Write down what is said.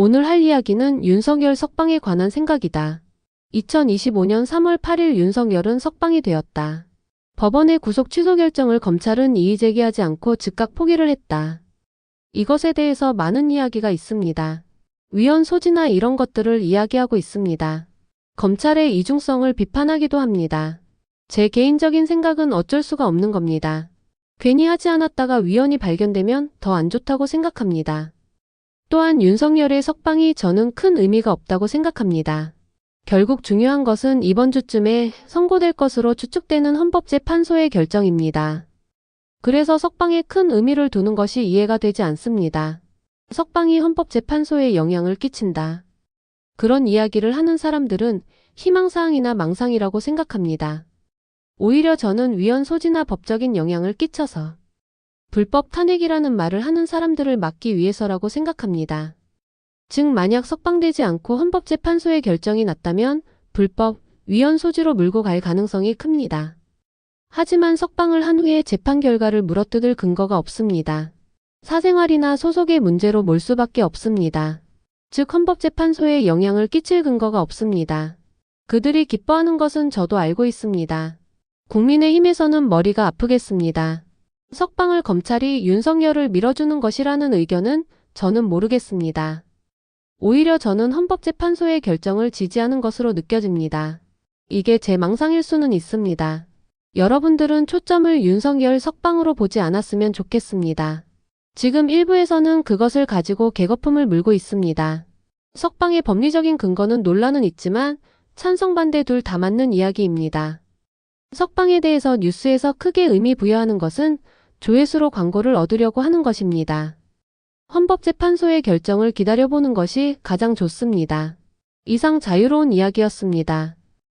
오늘 할 이야기는 윤석열 석방에 관한 생각이다. 2025년 3월 8일 윤석열은 석방이 되었다. 법원의 구속 취소 결정을 검찰은 이의 제기하지 않고 즉각 포기를 했다. 이것에 대해서 많은 이야기가 있습니다. 위헌 소지나 이런 것들을 이야기하고 있습니다. 검찰의 이중성을 비판하기도 합니다. 제 개인적인 생각은 어쩔 수가 없는 겁니다. 괜히 하지 않았다가 위헌이 발견되면 더 안 좋다고 생각합니다. 또한 윤석열의 석방이 저는 큰 의미가 없다고 생각합니다. 결국 중요한 것은 이번 주쯤에 선고될 것으로 추측되는 헌법재판소의 결정입니다. 그래서 석방에 큰 의미를 두는 것이 이해가 되지 않습니다. 석방이 헌법재판소에 영향을 끼친다. 그런 이야기를 하는 사람들은 희망사항이나 망상이라고 생각합니다. 오히려 저는 위헌 소지나 법적인 영향을 끼쳐서 불법 탄핵이라는 말을 하는 사람들을 막기 위해서라고 생각합니다. 즉 만약 석방되지 않고 헌법재판소의 결정이 났다면 불법, 위헌 소지로 물고 갈 가능성이 큽니다. 하지만 석방을 한 후에 재판 결과를 물어뜯을 근거가 없습니다. 사생활이나 소속의 문제로 몰 수밖에 없습니다. 즉 헌법재판소에 영향을 끼칠 근거가 없습니다. 그들이 기뻐하는 것은 저도 알고 있습니다. 국민의힘에서는 머리가 아프겠습니다. 석방을 검찰이 윤석열을 밀어주는 것이라는 의견은 저는 모르겠습니다. 오히려 저는 헌법재판소의 결정을 지지하는 것으로 느껴집니다. 이게 제 망상일 수는 있습니다. 여러분들은 초점을 윤석열 석방으로 보지 않았으면 좋겠습니다. 지금 일부에서는 그것을 가지고 개거품을 물고 있습니다. 석방의 법리적인 근거는 논란은 있지만 찬성 반대 둘 다 맞는 이야기입니다. 석방에 대해서 뉴스에서 크게 의미 부여하는 것은 조회수로 광고를 얻으려고 하는 것입니다. 헌법재판소의 결정을 기다려보는 것이 가장 좋습니다. 이상 자유로운 이야기였습니다.